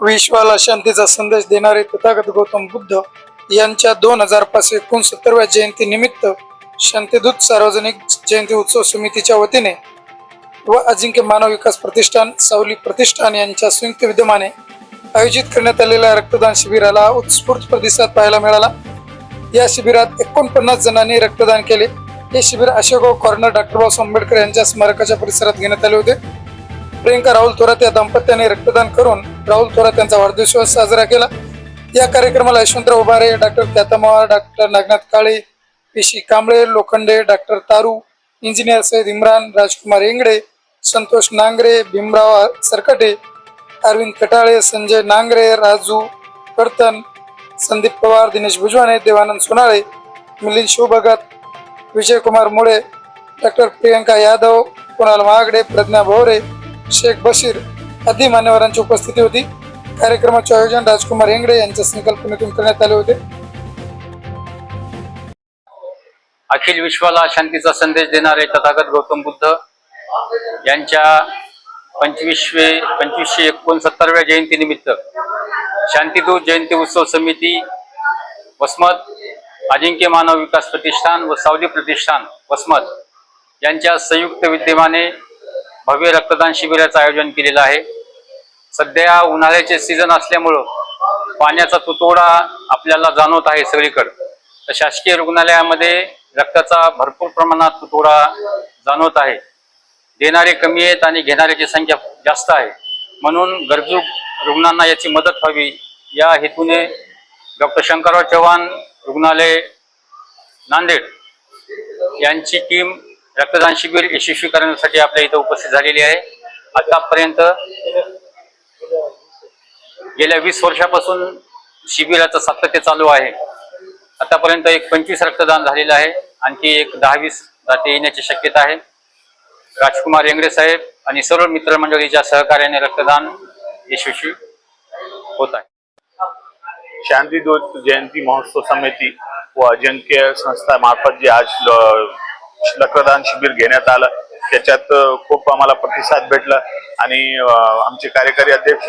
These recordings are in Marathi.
विश्वाला शांतीचा संदेश देणारे तथागत गौतम बुद्ध यांच्या दोन हजार पाचशे एकोणसत्तरव्या जयंती निमित्त शांतीदूत सार्वजनिक जयंती उत्सव समितीच्या वतीने व अजिंक्य मानव विकास प्रतिष्ठान सावली प्रतिष्ठान यांच्या संयुक्त विद्यमाने आयोजित करण्यात आलेल्या रक्तदान शिबिराला उत्स्फूर्त प्रतिसाद पाहायला मिळाला. या शिबिरात एकोणपन्नास जणांनी रक्तदान केले. हे शिबिर अशोकराव कॉर्नर डॉक्टर बाबासाहेब आंबेडकर यांच्या स्मारकाच्या परिसरात घेण्यात आले होते. प्रियंका राहुल थोरात या दाम्पत्याने रक्तदान करून राहुल थोरात यांचा वाढदिवस साजरा केला. या कार्यक्रमाला यशवंतराव उभारे डॉक्टर त्यातमा डॉक्टर नागनाथ काळे पिशी Kamble Lokhande doctor Taru engineer Said Imran Rajkumar Ingde Santosh Nangare Bhimrao Sarkate Arvind Katale Sanjay Nangare Raju Kartan Sandeep Pawar Dinesh भुजवाने Devanand Sonale Milind शिवभगत Vijaykumar मुळे डॉक्टर प्रियंका यादव कुणाल महागडे प्रज्ञा भोवरे शेख बशीर आदी मान्यवरांची उपस्थिती होती. कार्यक्रमाचे आयोजन राजकुमार हेंगडे यांच्या संकल्पनेतून करण्यात आले होते. अखिल विश्वाला शांतीचा संदेश देणारे तथागत गौतम बुद्ध यांच्या पंचवीसवे पंचवीसशे एकोणसत्तरव्या जयंतीनिमित्त शांतीदूत जयंती उत्सव समिती वसमत अजिंक्य मानव विकास प्रतिष्ठान व सावली प्रतिष्ठान वसमत यांच्या संयुक्त विद्यमाने भव्य रक्तदान शिबिराचं आयोजन केलेलं आहे. सध्या उन्हाळ्याचे सीझन असल्यामुळं पाण्याचा तुतोडा आपल्याला जाणवत आहे सगळीकडं. तर शासकीय रुग्णालयामध्ये रक्ताचा भरपूर प्रमाणात तुटवडा जाणवत आहे. देणारे कमी आहेत आणि घेणाऱ्याची संख्या जास्त आहे. म्हणून गरजू रुग्णांना याची मदत व्हावी. या हेतूने डॉक्टर शंकरराव चव्हाण रुग्णालय नांदेड यांची टीम रक्तदान शिबिर यशस्वी करण्यासाठी आपल्या इथं उपस्थित झालेली आहे. आतापर्यंत गेल्या वीस वर्षापासून शिबिराचं सातत्य चालू आहे. आतापर्यंत एक पंचवीस रक्तदान झालेलं आहे. आणखी एक दहावीस दाते येण्याची शक्यता आहे. राजकुमार येंगडे साहेब आणि सर्व मित्रमंडळीच्या सहकार्याने रक्तदान यशस्वी होत आहे. शांतीदूत जयंती महोत्सव समिती व अजिंक्य संस्था मार्फत जे आज रक्तदान शिबिर घेण्यात आलं. त्याच्यात खूप आम्हाला प्रतिसाद भेटला आणि आमचे कार्यकारी अध्यक्ष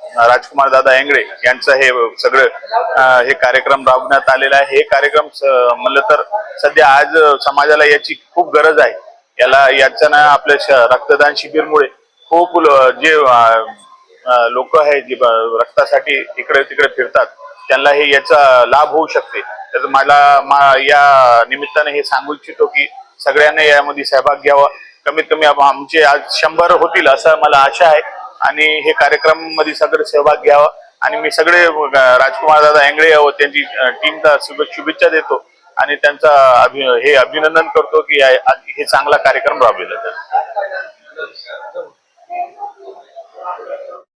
राजकुमार दादा एंगडे यांचं हे सगळं हे कार्यक्रम राबवण्यात आलेला आहे. हे कार्यक्रम म्हणलं तर सध्या आज समाजाला याची खूप गरज आहे. याला याच्यानं आपल्या रक्तदान शिबिरमुळे खूप जे लोक आहे जे रक्तासाठी इकडे तिकडे फिरतात त्यांना हे याचा लाभ होऊ शकते. तर मला मा- या निमित्ताने हे सांगू इच्छितो की सगळ्यांनी यामध्ये सहभाग घ्यावा. कमीत कमी आमचे आज शंभर होतील असं मला आशा आहे. आणि हे कार्यक्रममध्ये सगळे सहभाग घ्यावा. आणि मी सगळे राजकुमार दादा एंगडे व त्यांची टीमचा शुभेच्छा देतो. आणि त्यांचा अभि हे अभिनंदन करतो की हे चांगला कार्यक्रम राबविला